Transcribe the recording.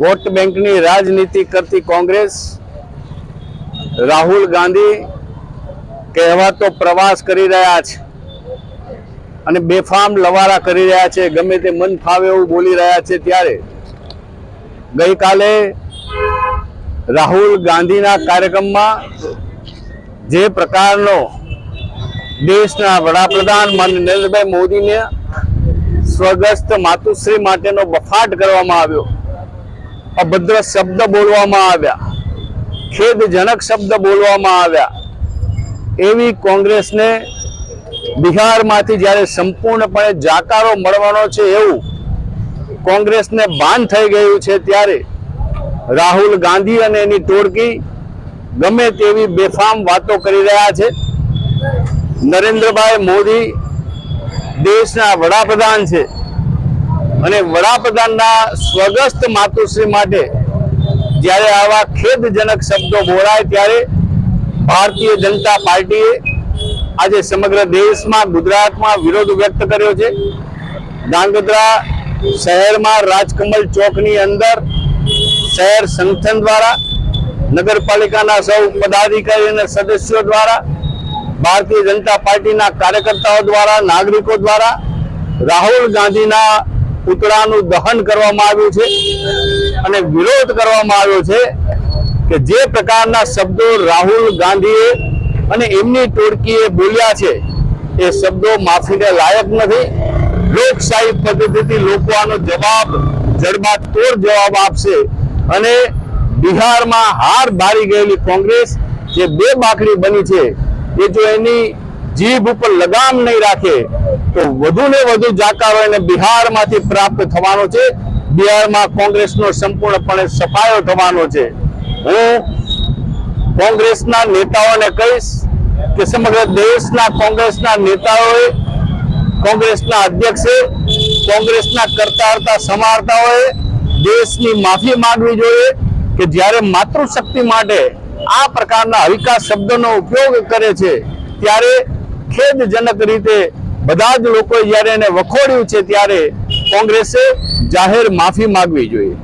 Vote બેંકની રાજનીતિ કરતી કોંગ્રેસ, રાહુલ ગાંધી કહેવાતો પ્રવાસ કરી રહ્યા છે અને બેફામ લવારા કરી રહ્યા છે. ગમે તે મન ફાવે એવું બોલી રહ્યા છે ત્યારે ગઈકાલે રાહુલ ગાંધીના કાર્યક્રમમાં જે પ્રકારનો દેશના વડાપ્રધાન માન્ય નરેન્દ્રભાઈ મોદીને સ્વર્ગસ્થ માતુશ્રી માટેનો બફાટ કરવામાં આવ્યો. અભદ્ર શબ્દ બોલવામાં આવ્યા. ખેદજનક શબ્દ બોલવામાં આવ્યા. એવી કોંગ્રેસને બિહારમાંથી જ્યારે સંપૂર્ણપણે જાકારો મળવાનો છે એવું કોંગ્રેસને ભાન થઈ ગયું છે ત્યારે રાહુલ ગાંધી અને એની ટોળકી ગમે તેવી બેફામ વાતો કરી રહ્યા છે. નરેન્દ્રભાઈ મોદી દેશના વડાપ્રધાન છે. અને વડાપ્રધાનના સ્વર્ગસ્થ માતુશ્રી માટે જ્યારે આવા ખેદજનક શબ્દો બોલાય ત્યારે ભારતીય જનતા પાર્ટીએ આજે સમગ્ર દેશમાં, ગુજરાતમાં વિરોધ વ્યક્ત કર્યો છે. ધાંગધ્રા શહેરમાં રાજકમલ ચોકની અંદર શહેર સંગઠન દ્વારા, નગરપાલિકાના સૌ પદાધિકારી અને સદસ્યો દ્વારા, ભારતીય જનતા પાર્ટીના કાર્યકર્તાઓ દ્વારા, નાગરિકો દ્વારા રાહુલ ગાંધીના પુતળાનું દહન કરવામાં આવ્યું છે અને વિરોધ કરવામાં આવ્યો છે કે જે પ્રકારના શબ્દો રાહુલ ગાંધીએ અને એમની ટોળકીએ બોલ્યા છે, એ શબ્દો માફીને લાયક નથી. લોકશાહી પદ્ધતિથી લોકો આનો જવાબ જડબાતોડ જવાબ આપશે અને બિહારમાં હાર બારી ગયેલી કોંગ્રેસ જે બે બાકડી બની છે, એ જો એની જીભ ઉપર લગામ નહીં રાખે તો વધુ ને વધુ જાકારો એને બિહારમાંથી પ્રાપ્ત થવાનો છે. બિહારમાં કોંગ્રેસનો સંપૂર્ણપણે સફાયો થવાનો છે. હું કોંગ્રેસના નેતાઓને કહીશ કે સમગ્ર દેશના કોંગ્રેસના નેતાઓએ, કોંગ્રેસના અધ્યક્ષે, કોંગ્રેસના કરતા હરતા સમારતાઓએ દેશની માફી માંગવી જોઈએ કે જ્યારે માતૃશક્તિ માટે આ પ્રકારના હલકા શબ્દનો ઉપયોગ કરે છે, ત્યારે ખેદજનક રીતે બધા જ લોકોએ જ્યારે એને વખોડ્યું છે ત્યારે કોંગ્રેસે જાહેર માફી માંગવી જોઈએ.